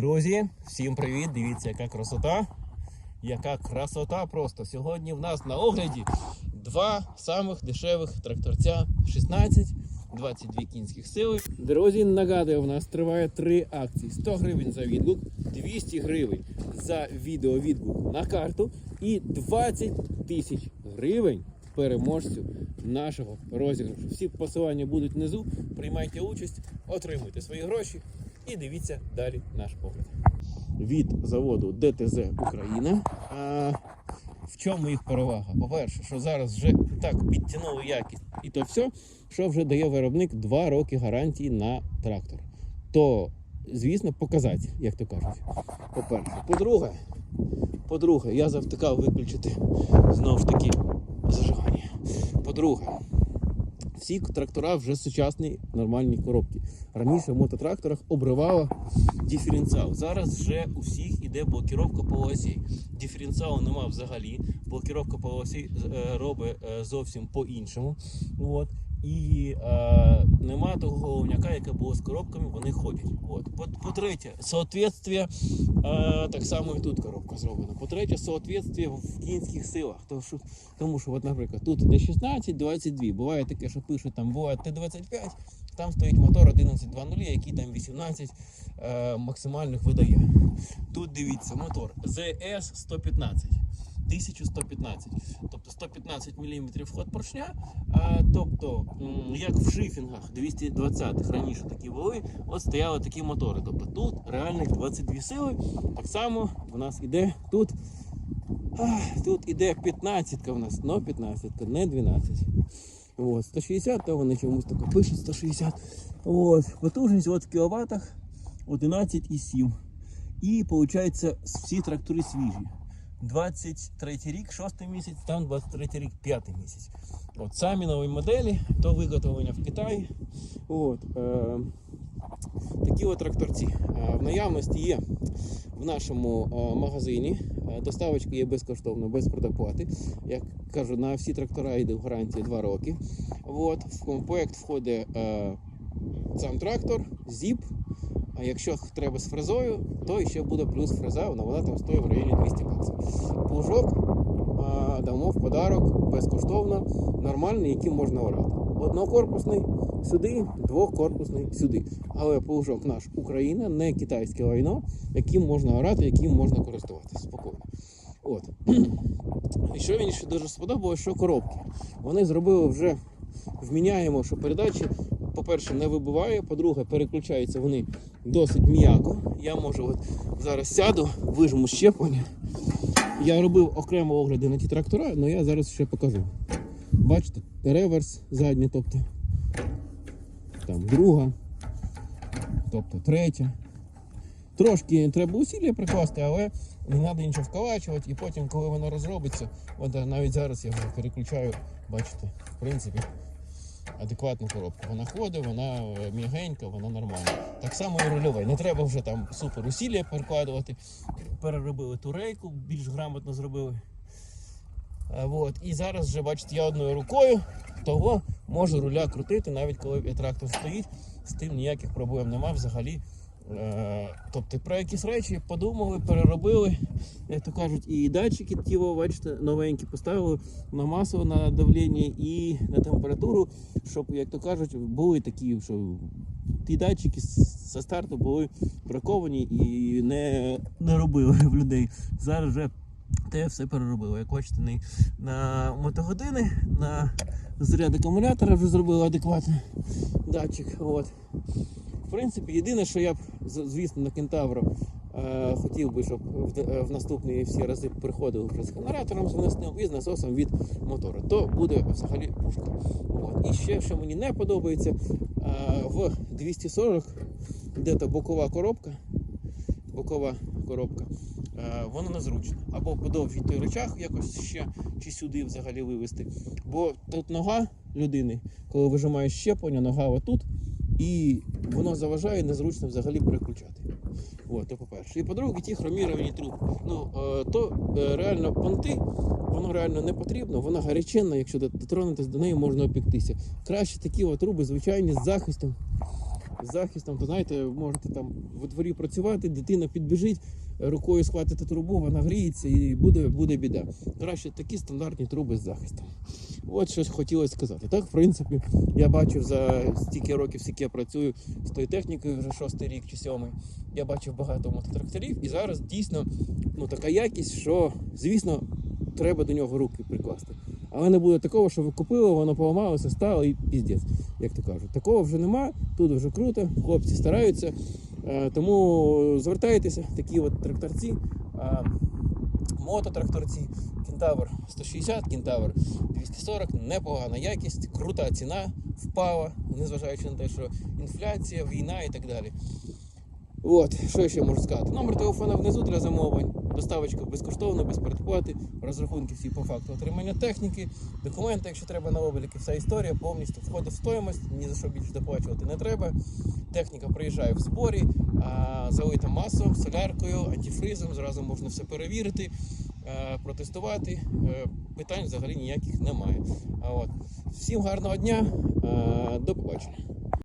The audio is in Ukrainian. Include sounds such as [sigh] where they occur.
Друзі, всім привіт! Дивіться, яка красота. Яка красота просто. Сьогодні в нас на огляді два самих дешевих тракторця 16, 22 кінських сили. Друзі, нагадую, в нас триває три акції: 100 гривень за відгук, 200 гривень за відеовідгук на карту і 20 тисяч гривень переможцю нашого розіграшу. Всі посилання будуть внизу. Приймайте участь, отримуйте свої гроші і дивіться далі наш погляд. Від заводу ДТЗ Україна. А, в чому їх перевага? По-перше, що зараз вже так підтягнули якість, і то все, що вже дає виробник 2 роки гарантії на трактор. То, звісно, показатель, як то кажуть. По-перше. По-друге, по-друге, я завтикав виключити знову ж таки зажигання. По-друге, всі трактора вже сучасні нормальні коробки. Раніше в мототракторах обривала диференціал. Зараз вже у всіх іде блокіровка по осі. Диференціалу нема взагалі. Блокіровка по осі е, робить е, зовсім по-іншому. І е, нема того головняка, яке було з коробками, вони ходять. От. По- По-третє, соответствие, е, так само і тут коробка зроблена. По-третє, соответствие в кінських силах. Тому що, тому що от, наприклад, тут не 16, 22. Буває таке, що пишуть там буває Т-25, там стоїть мотор 11.2.0, який там 18 е, максимальних видає. Тут дивіться, мотор ZS 115. 1115, тобто 115 мм ход поршня, а, тобто, як в шифінгах 220-х раніше такі були, от стояли такі мотори. Тобто тут реальних 22 сили. Так само в нас іде тут. ах, Тут іде 15 в нас, но 15, не 12. От, 160, то вони чомусь тако пишуть 160. От, потужність от в кіловатах 11,7. І виходить, всі трактори свіжі. 23 рік, 6 місяць, там 23 рік, 5 місяць. От самі нові моделі, то виготовлення в Китаї. От, е, такі от тракторці. Е, в наявності є в нашому е, магазині. Е, Доставочка є безкоштовно, без предоплати. Як кажу, на всі трактора йде гарантія 2 роки. От, в комплект входить е, сам трактор, зіп. А якщо треба з фрезою, то ще буде плюс фреза, вона, там стоїть в районі 200 баксів. Плужок а, дамо в подарок безкоштовно, нормальний, яким можна орати. Однокорпусний сюди, двохкорпусний сюди. Але плужок наш Україна, не китайське лайно, яким можна орати, яким можна користуватися спокійно. От. [clears throat] І що мені ще дуже сподобалось, що коробки. Вони зробили вже вміняємо, що передачі, по-перше, не вибиває, по-друге, переключаються вони досить м'яко. Я можу от зараз сяду, вижму щеплення. Я робив окремо огляди на ті трактора, але я зараз ще покажу. Бачите, реверс задній, тобто там друга, тобто третя. Трошки треба усілля прикласти, але не треба нічого вколачувати. І потім, коли воно розробиться, от навіть зараз я вже переключаю, бачите, в принципі, адекватну коробку. Вона ходить, вона е, м'ягенька, вона нормальна. Так само і рульовий. Не треба вже там супер усілля перекладувати. Переробили ту рейку, більш грамотно зробили. От. І зараз вже, бачите, я одною рукою того можу руля крутити, навіть коли трактор стоїть, з тим ніяких проблем нема взагалі. Е, Тобто про якісь речі подумали, переробили, як то кажуть, і датчики тіло, бачите, новенькі поставили на масу, на давлення і на температуру, щоб, як то кажуть, були такі, що ті датчики зі старту були браковані і не, не робили в людей. Зараз вже те все переробили. Як бачите, на мотогодини, на заряд акумулятора вже зробили адекватний датчик. От. В принципі, єдине, що я б, звісно, на кентавро е, хотів би, щоб в, е, в наступні всі рази приходили вже з генератором з виносним і з насосом від мотора. То буде взагалі пушка. От. І ще, що мені не подобається, е, в 240 де-то бокова коробка, бокова коробка, е, воно незручно. Або подовжити той речах якось ще чи сюди взагалі вивести. Бо тут нога людини, коли вижимаєш щеплення, нога отут, і воно заважає незручно взагалі переключати. От, то по-перше. І по-друге, ті хроміровані трубки. Ну, е, то е, реально понти, воно реально не потрібно, вона гаряченна, якщо дотронутися до неї, можна опіктися. Краще такі от труби, звичайні, з захистом. з захистом, то знаєте, можете там в дворі працювати, дитина підбіжить, рукою схватити трубу, вона гріється і буде, буде біда. Краще такі стандартні труби з захистом. От що хотілося сказати. Так, в принципі, я бачив за стільки років, скільки я працюю з тою технікою, вже шостий рік чи сьомий. Я бачив багато мототракторів, і зараз дійсно ну, така якість, що, звісно, треба до нього руки прикласти. Але не буде такого, що ви купили, воно поламалося, стало і піздець, як то кажуть. Такого вже нема, тут вже круто, хлопці стараються. Е, Тому звертайтеся, такі от тракторці, а, мототракторці, Кентавр 160, Кентавр 240, непогана якість, крута ціна, впала, незважаючи на те, що інфляція, війна і так далі. От, що ще можу сказати? Номер телефона внизу для замовлень, доставочка безкоштовно, без передплати, розрахунки всі по факту отримання техніки, документи, якщо треба на обліки, вся історія повністю входить в стоїмость, ні за що більше доплачувати не треба. Техніка приїжджає в зборі, залита маслом, соляркою, антифризом, зразу можна все перевірити, е, протестувати. Е, Питань взагалі ніяких немає. От. Всім гарного дня, е, до побачення.